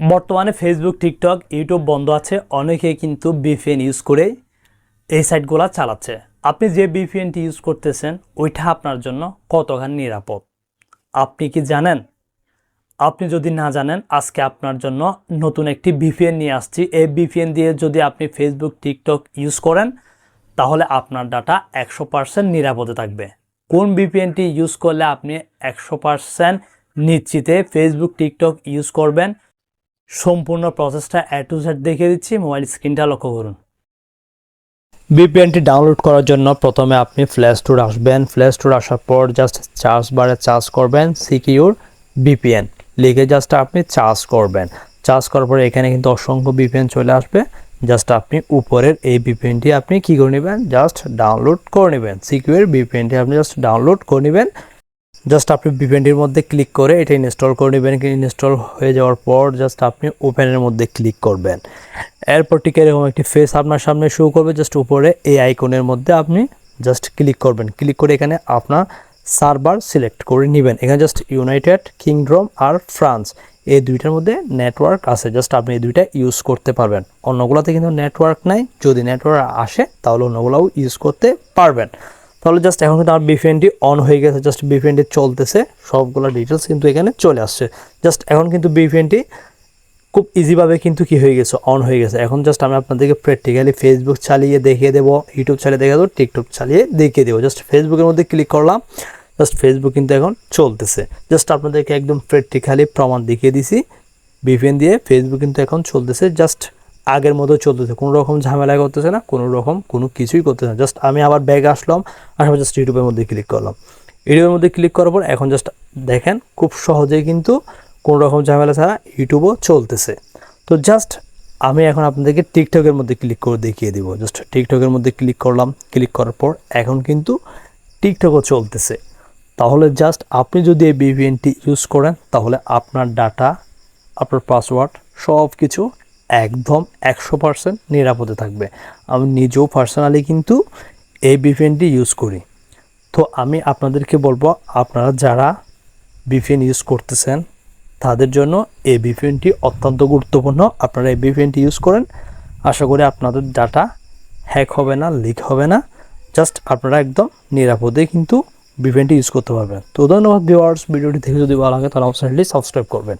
বর্তমানে Facebook TikTok YouTube বন্ধ আছে। অনেকেই কিন্তু বিপিএন ইউজ করে এই সাইটগুলো চালাচ্ছে। আপনি যে বিপিএনটি ইউজ করতেছেন, ওইটা আপনার জন্য কতখানি নিরাপদ? আপনি কি জানেন? আপনি যদি না জানেন, আজকে আপনার জন্য নতুন একটি বিপিএন নিয়ে আসছি। এই বিপিএন দিয়ে যদি আপনি ফেসবুক টিকটক ইউজ করেন, তাহলে আপনার ডাটা একশো পার্সেন্ট নিরাপদে থাকবে। কোন বিপিএনটি ইউজ করলে আপনি একশো পার্সেন্ট নিশ্চিতে ফেসবুক টিকটক ইউজ করবেন সম্পূর্ণ প্রসেসটা এ টু জেড দেখিয়ে দিচ্ছি মোবাইল স্ক্রিনটা লক্ষ্য করুন। ভিপিএনটি ডাউনলোড করার জন্য প্রথমে আপনি প্লে স্টোর আসবেন। প্লে স্টোর আসার পর জাস্ট চার্জ বারে চার্জ করবেন সিকিউর ভিপিএন লিখে জাস্ট আপনি চার্জ করবেন। চার্জ করার পরে এখানে কিন্তু অসংখ্য ভিপিএন চলে আসবে। জাস্ট আপনি উপরের এই ভিপিএনটি আপনি কি করে নেবেন? জাস্ট ডাউনলোড করে নেবেন। সিকিউর ভিপিএনটি আপনি জাস্ট ডাউনলোড করে নেবেন। জাস্ট আপনি ভিপিএনটির মধ্যে ক্লিক করে এটা ইনস্টল করে নেবেন। ইনস্টল হয়ে যাওয়ার পর জাস্ট আপনি ওপেনের মধ্যে ক্লিক করবেন। এরপর ঠিক এরকম একটি ফেস আপনার সামনে শো করবে। জাস্ট উপরে এই আইকনের মধ্যে আপনি জাস্ট ক্লিক করবেন। ক্লিক করে এখানে আপনার সার্ভার সিলেক্ট করে নেবেন। এখানে জাস্ট ইউনাইটেড কিংডম আর ফ্রান্স এই দুইটার মধ্যে নেটওয়ার্ক আছে। জাস্ট আপনি এই দুইটা ইউজ করতে পারবেন। অন্যগুলোতে কিন্তু নেটওয়ার্ক নাই। যদি নেটওয়ার্ক আসে তাহলে অন্যগুলোও ইউজ করতে পারবেন। তাহলে জাস্ট এখন কিন্তু আমার বিপিএনটি অন হয়ে গেছে জাস্ট বিপিএনটি চলতেছে, সবগুলো ডিটেলস কিন্তু এখানে চলে আসছে। জাস্ট এখন কিন্তু বিপিএনটি খুব ইজিভাবে কিন্তু কি হয়ে গেছে অন হয়ে গেছে। এখন জাস্ট আমি আপনাদেরকে প্র্যাকটিক্যালি ফেসবুক চালিয়ে দেখিয়ে দেবো ইউটিউব চালিয়ে দেখিয়ে দেবো টিকটক চালিয়ে দেখিয়ে দেবো। জাস্ট ফেসবুকের মধ্যে ক্লিক করলাম জাস্ট ফেসবুক কিন্তু এখন চলতেছে। জাস্ট আপনাদেরকে একদম প্র্যাকটিক্যালি প্রমাণ দেখিয়ে দিছি বিপিএন দিয়ে ফেসবুক কিন্তু এখন চলতেছে। জাস্ট আগের মতো চলতেছে। কোনো রকম ঝামেলা করতেছে না, কোনো রকম কোনো কিছুই করতেছে না। জাস্ট আমি আবার ব্যাগে আসলাম আসার জাস্ট ইউটিউবের মধ্যে ক্লিক করলাম। ইউটিউবের মধ্যে ক্লিক করার পর এখন জাস্ট দেখেন খুব সহজেই কিন্তু কোনো রকম ঝামেলা ছাড়া ইউটিউবও চলতেছে। তো জাস্ট আমি এখন আপনাদেরকে টিকটকের মধ্যে ক্লিক করে দেখিয়ে দিব। জাস্ট টিকটকের মধ্যে ক্লিক করলাম ক্লিক করার পর এখন কিন্তু টিকটকও চলতেছে। তাহলে জাস্ট আপনি যদি এই বিভিএনটি ইউজ করেন, তাহলে আপনার ডাটা আপনার পাসওয়ার্ড সব কিছু একদম একশো পার্সেন্ট নিরাপদে থাকবে। আমি নিজেও পার্সোনালি কিন্তু এই বিপিএনটি ইউজ করি। তো আমি আপনাদেরকে বলব, আপনারা যারা বিপিএন ইউজ করতেছেন, তাদের জন্য এই বিপিএনটি অত্যন্ত গুরুত্বপূর্ণ। আপনারা এই বিপিএনটি ইউজ করেন, আশা করি আপনাদের ডাটা হ্যাক হবে না লিক হবে না। জাস্ট আপনারা একদম নিরাপদে কিন্তু বিপিএনটি ইউজ করতে পারবেন। তো ধন্যবাদ ভিউয়ার্স ভিডিওটি থেকে যদি ভালো লাগে তাহলে অবশ্যই সাবস্ক্রাইব করবেন।